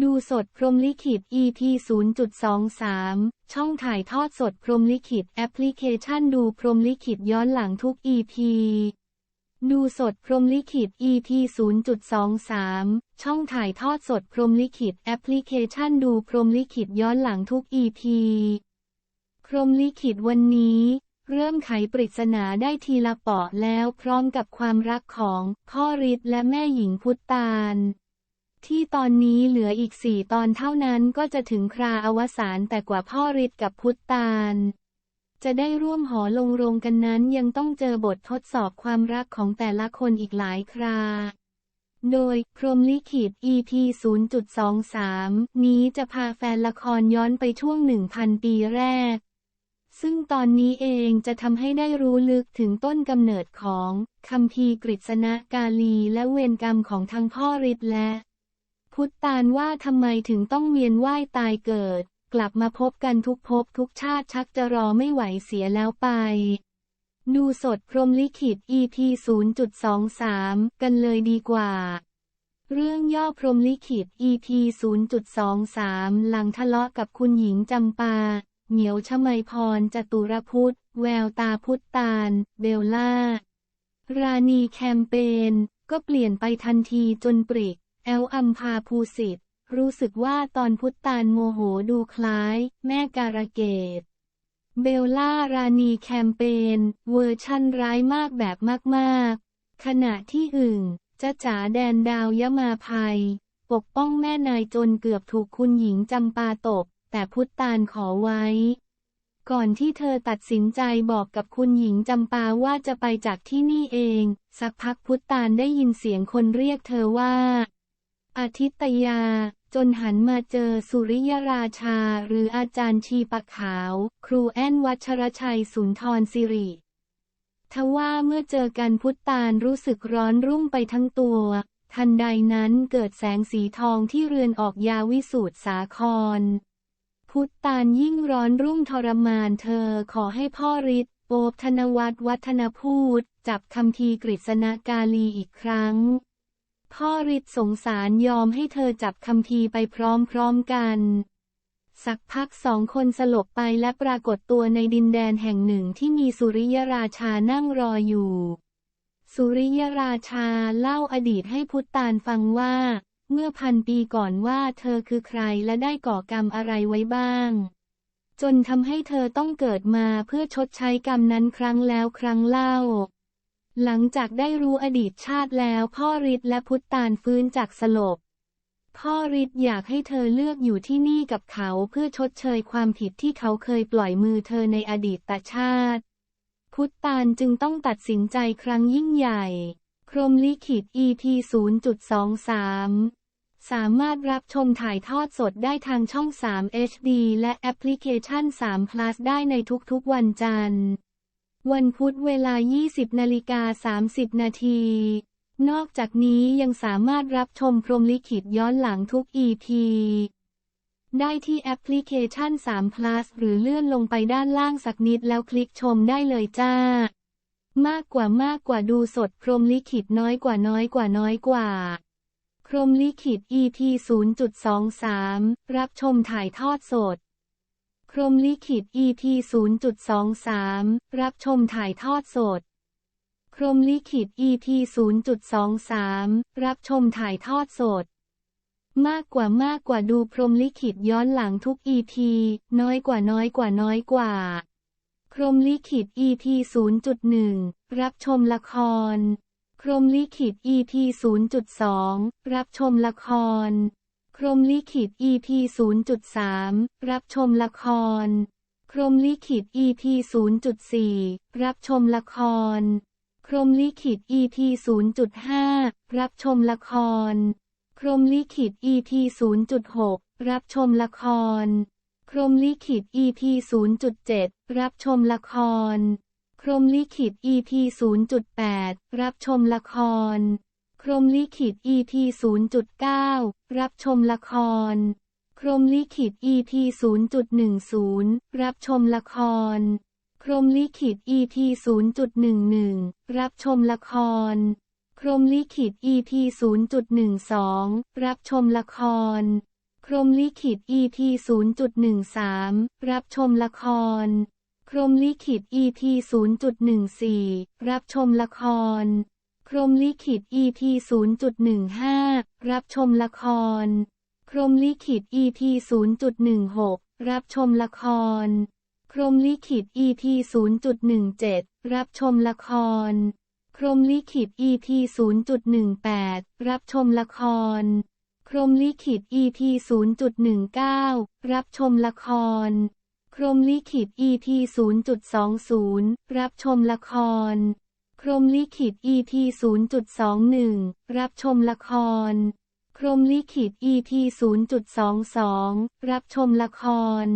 ดูสดพรมลิขิต EP 0.23 ช่องถ่ายทอดสดพรมลิขิตแอปพลิเคชันดูพรมลิขิตย้อนหลังทุก EP ดูสดพรมลิขิต EP 0.23 ช่องถ่ายทอดสดพรมลิขิตแอปพลิเคชันดูพรมลิขิตย้อนหลังทุก EP พรมลิขิตวันนี้ เริ่มไขปริศนาได้ทีละเปาะแล้วพร้อมกับความรักของพ่อฤทธิ์และแม่หญิงพุทธาน ที่ตอนนี้เหลืออีกสี่ตอนเท่านั้นก็จะถึงคราอวสานแต่กว่าพ่อฤทธิ์กับพุทธานจะได้ร่วมหอลงโรงกันนั้นยังต้องเจอบททดสอบความรักของแต่ละคนอีกหลายครา โดยพรมลิขิต EP 0.23 นี้จะพาแฟนละครย้อนไปช่วง 1,000 ปีแรก ซึ่งตอนนี้เองจะทำให้ได้รู้ลึกถึงต้นกำเนิดของคัมภีร์กฤษณกาลีและเวรกรรมของทั้งพ่อฤทธิ์และ พุทธานว่าทำไมถึงต้องเวียนว่ายตายเกิด กลับมาพบกันทุกภพทุกชาติชักจะรอไม่ไหวเสียแล้วไป ดูสดพรมลิขิต EP 0.23 กันเลยดีกว่า เรื่องย่อพรมลิขิต EP 0.23 หลังทะเลาะกับคุณหญิงจำปา เหมียวชมัยพรจตุรพุทธ แววตาพุทธานเบลล่า ราณีแคมเปญก็เปลี่ยนไปทันทีจนปริก แอลอัมพาภูสิทธิ์ รู้สึกว่าตอนพุทธานโมโหดูคล้าย แม่การะเกดเบลล่าราณีแคมเปญเวอร์ชั่นร้ายมากแบบมากๆ ขณะที่อึ่งจะจ๋าแดนดาวยมาภัย ปกป้องแม่นายจนเกือบถูกคุณหญิงจำปาตบ แต่พุทธานขอไว้ ก่อนที่เธอตัดสินใจบอกกับคุณหญิงจำปาว่าจะไปจากที่นี่เอง สักพักพุทธานได้ยินเสียงคนเรียกเธอว่า อาทิตยา จนหันมาเจอสุริยราชา หรืออาจารย์ชีปะขาว ครูแอนวัชรชัยสุนทรสิริทว่าเมื่อเจอกันพุทธานรู้สึกร้อนรุ่มไปทั้งตัว ทันใดนั้นเกิดแสงสีทองที่เรือนออกยาวิสูตรสาคร พุทธานยิ่งร้อนรุ่มทรมานเธอขอให้พ่อฤทธิ์โป๊บธนวัฒน์วัฒนพูด จับคำทีกฤษณกาลีอีกครั้ง พ่อฤทธิ์สงสารยอมให้เธอจับคำทีไปพร้อมๆกัน สักพักสองคนสลบไปและปรากฏตัวในดินแดนแห่งหนึ่งที่มีสุริยราชานั่งรออยู่ สุริยราชาเล่าอดีตให้พุทธานฟังว่า เมื่อพันปีก่อนว่าเธอคือใครและได้ก่อกรรมอะไรไว้บ้าง จนทำให้เธอต้องเกิดมาเพื่อชดใช้กรรมนั้นครั้งแล้วครั้งเล่า หลังจากได้รู้อดีตชาติแล้วพ่อฤทธิ์และพุทธานฟื้นจากสลบ พ่อฤทธิ์อยากให้เธอเลือกอยู่ที่นี่กับเขาเพื่อชดเชยความผิดที่เขาเคยปล่อยมือเธอในอดีตตชาติ พุทธานจึงต้องตัดสินใจครั้งยิ่งใหญ่ ครมลิขิต EP 0.23 สามารถรับชมถ่ายทอดสดได้ทางช่อง 3 HD และแอปพลิเคชัน 3 plus ได้ในทุกๆวันจันทร์ วันพุธเวลา 20นาฬิกา30 นาที นอกจากนี้ยังสามารถรับชมพรมลิขิตย้อนหลังทุก EP ได้ที่แอปพลิเคชัน 3 plus หรือเลื่อนลงไปด้านล่างสักนิดแล้วคลิกชมได้เลยจ้า มากกว่ามากกว่าดูสดพรมลิขิตน้อยกว่าน้อยกว่าน้อยกว่า พรมลิขิต EP 0.23 รับชมถ่ายทอดสด พรมลิขิต EP 0.23 รับชมถ่ายทอดสด พรมลิขิต EP 0.23 รับชมถ่ายทอดสด มากกว่ามากกว่าดูพรมลิขิตย้อนหลังทุก EP น้อยกว่าน้อยกว่าน้อยกว่า พรมลิขิต EP 0.1 รับชมละคร พรมลิขิต EP 0.2 รับชมละคร รมลิขิต EP 0.3 รับชมละคร พรมลิขิต EP 0.4 รับชมละคร พรมลิขิต EP 0.5 รับชมละคร พรมลิขิต EP 0.6 รับชมละคร พรมลิขิต EP 0.7 รับชมละคร พรมลิขิต EP 0.8 รับชมละคร พรมลิขิต EP 0.9 รับชมละคร พรมลิขิต EP 0.10 รับชมละคร พรมลิขิต EP 0.11 รับชมละคร พรมลิขิต EP 0.12 รับชมละครรมลิขิต EP 0.13 รับชมละคร พรมลิขิต EP 0.14 รับชมละคร รมลิขิต EP 0.15 รับชมละคร พรมลิขิต EP 0.16 รับชมละคร พรมลิขิต EP 0.17 รับชมละคร พรมลิขิต EP 0.18 รับชมละคร พรมลิขิต EP 0.19 รับชมละคร พรมลิขิต EP 0.20 รับชมละคร พรมลิขิต EP 0.21 รับชมละคร พรมลิขิต EP 0.22 รับชมละคร